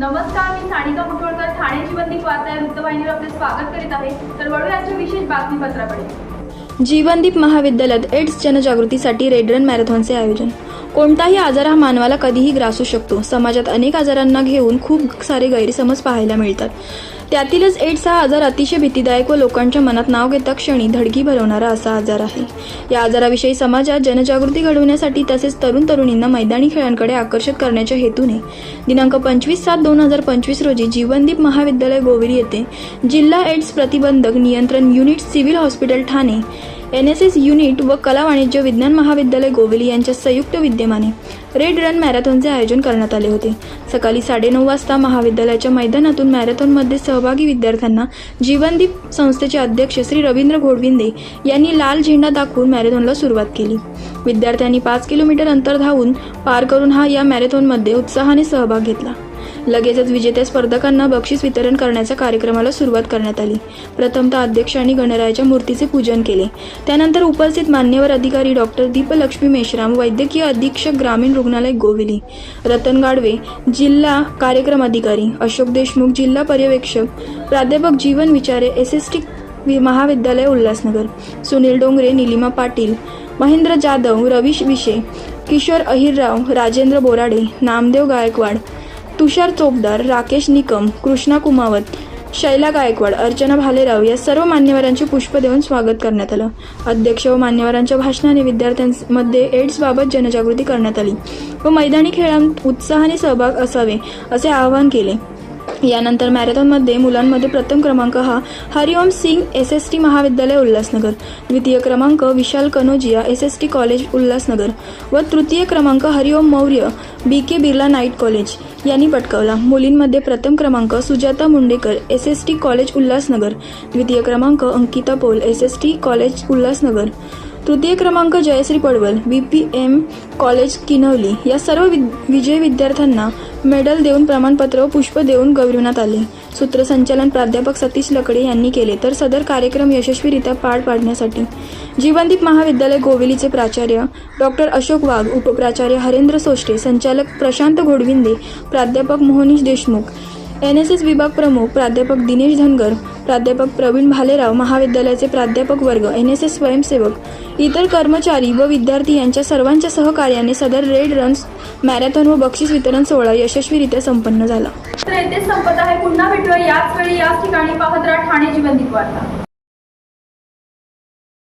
नमस्कार मी सानिका मुठोळकर ठाणे जीवनदीप वार्ता या वृत्तवाहिनीवर आपले स्वागत करीत आहे. तर वळू विशेष बातमीपत्राकडे. जीवनदीप महाविद्यालयात एड्स जनजागृतीसाठी रेडरन मॅरेथॉनचे आयोजन. कोणताही आजार हा मानवाला कधीही ग्रासू शकतो. समाजात अनेक आजारांना घेऊन खूप सारे गैरसमज पाहायला मिळतात. त्यातीलच एड्स हा आजार अतिशय भीतीदायक व लोकांच्या मनात नाव घेता क्षणी धडकी भरवणारा असा आजार आहे. या आजाराविषयी समाजात जनजागृती घडवण्यासाठी तसेच तरुण तरुणींना मैदानी खेळांकडे आकर्षित करण्याच्या हेतूने दिनांक पंचवीस सात दोन हजार पंचवीस रोजी जीवनदीप महाविद्यालय गोविरी येथे जिल्हा एड्स प्रतिबंधक नियंत्रण unit civil hospital Thane N S S unit व कला वाणिज्य विज्ञान महाविद्यालय गोविली यांच्या संयुक्त विद्यमाने रेड रन मॅरेथॉनचे आयोजन करण्यात आले होते. सकाळी साडेनऊ वाजता महाविद्यालयाच्या मैदानातून मॅरेथॉनमध्ये सहभागी विद्यार्थ्यांना जीवनदीप संस्थेचे अध्यक्ष श्री रवींद्र घोडविंदे यांनी लाल झेंडा दाखवून मॅरेथॉनला सुरुवात केली. विद्यार्थ्यांनी पाच किलोमीटर अंतर धावून पार करून हा या मॅरेथॉनमध्ये उत्साहाने सहभाग घेतला. लगेचच विजेत्या स्पर्धकांना बक्षीस वितरण करण्याच्या कार्यक्रमाला सुरुवात करण्यात आली. प्रथमतः अध्यक्षांनी गणरायाच्या मूर्तीचे पूजन केले. त्यानंतर उपस्थित मान्यवर अधिकारी डॉक्टर दीपलक्ष्मी मेश्राम वैद्यकीय अधीक्षक ग्रामीण रुग्णालय गोविली रतन गाडवे जिल्हा कार्यक्रम अधिकारी अशोक देशमुख जिल्हा पर्यवेक्षक प्राध्यापक Jeevan Vichare S S T महाविद्यालय उल्हासनगर सुनील डोंगरे निलिमा पाटील महेंद्र जाधव रवीश विशे किशोर अहिरराव राजेंद्र बोराडे नामदेव गायकवाड तुषार चोपदार राकेश निकम कृष्णा कुमावत शैला गायकवाड अर्चना भालेराव या सर्व मान्यवरांचे पुष्प देऊन स्वागत करण्यात आलं. अध्यक्ष व मान्यवरांच्या भाषणाने विद्यार्थ्यांमध्ये एड्सबाबत जनजागृती करण्यात आली व मैदानी खेळांत उत्साहाने सहभाग असावे असे आवाहन केले. यानंतर मॅरेथॉनमध्ये मुलांमध्ये प्रथम क्रमांक हा Hariom Singh S S T महाविद्यालय उल्हासनगर द्वितीय क्रमांक Vishal Kanojia S S T college Ulhasnagar व तृतीय क्रमांक Hariom Maurya B K Birla night college. यांनी पटकावला. मुलींमध्ये प्रथम क्रमांक Sujata Mundekar S S T college Ulhasnagar. द्वितीय क्रमांक Ankita Pol S S T college Ulhasnagar. तृतीय क्रमांक Jayashree Padwal B P M college Kinwali या सर्व वि विजयी विद्यार्थ्यांना मेडल देऊन प्रमाणपत्र व पुष्प देऊन गौरविण्यात आले. सूत्रसंचालन प्राध्यापक सतीश लकडे यांनी केले तर सदर कार्यक्रम यशस्वीरित्या पार पाडण्यासाठी. जीवनदीप महाविद्यालय गोविलीचे प्राचार्य डॉक्टर अशोक वाघ उपप्राचार्य हरेंद्र सोष्टे संचालक प्रशांत घोडविंदे प्राध्यापक Mohnish Deshmukh N S S विभाग प्रमुख प्राध्यापक दिनेश धनगर प्राध्यापक प्रवीण भालेराव महाविद्यालयाचे प्राध्यापक वर्ग एन एस एस स्वयंसेवक इतर कर्मचारी व विद्यार्थी यांच्या सर्वांच्या सहकार्याने सदर रेड रन्स मॅरेथॉन व बक्षीस वितरण सोहळा यशस्वीरित्या संपन्न झाला. तर येथेच संपत आहे. पुन्हा भेटूया याच वेळी याच ठिकाणी पाहत राहा ठाणे जीवन वार्ता.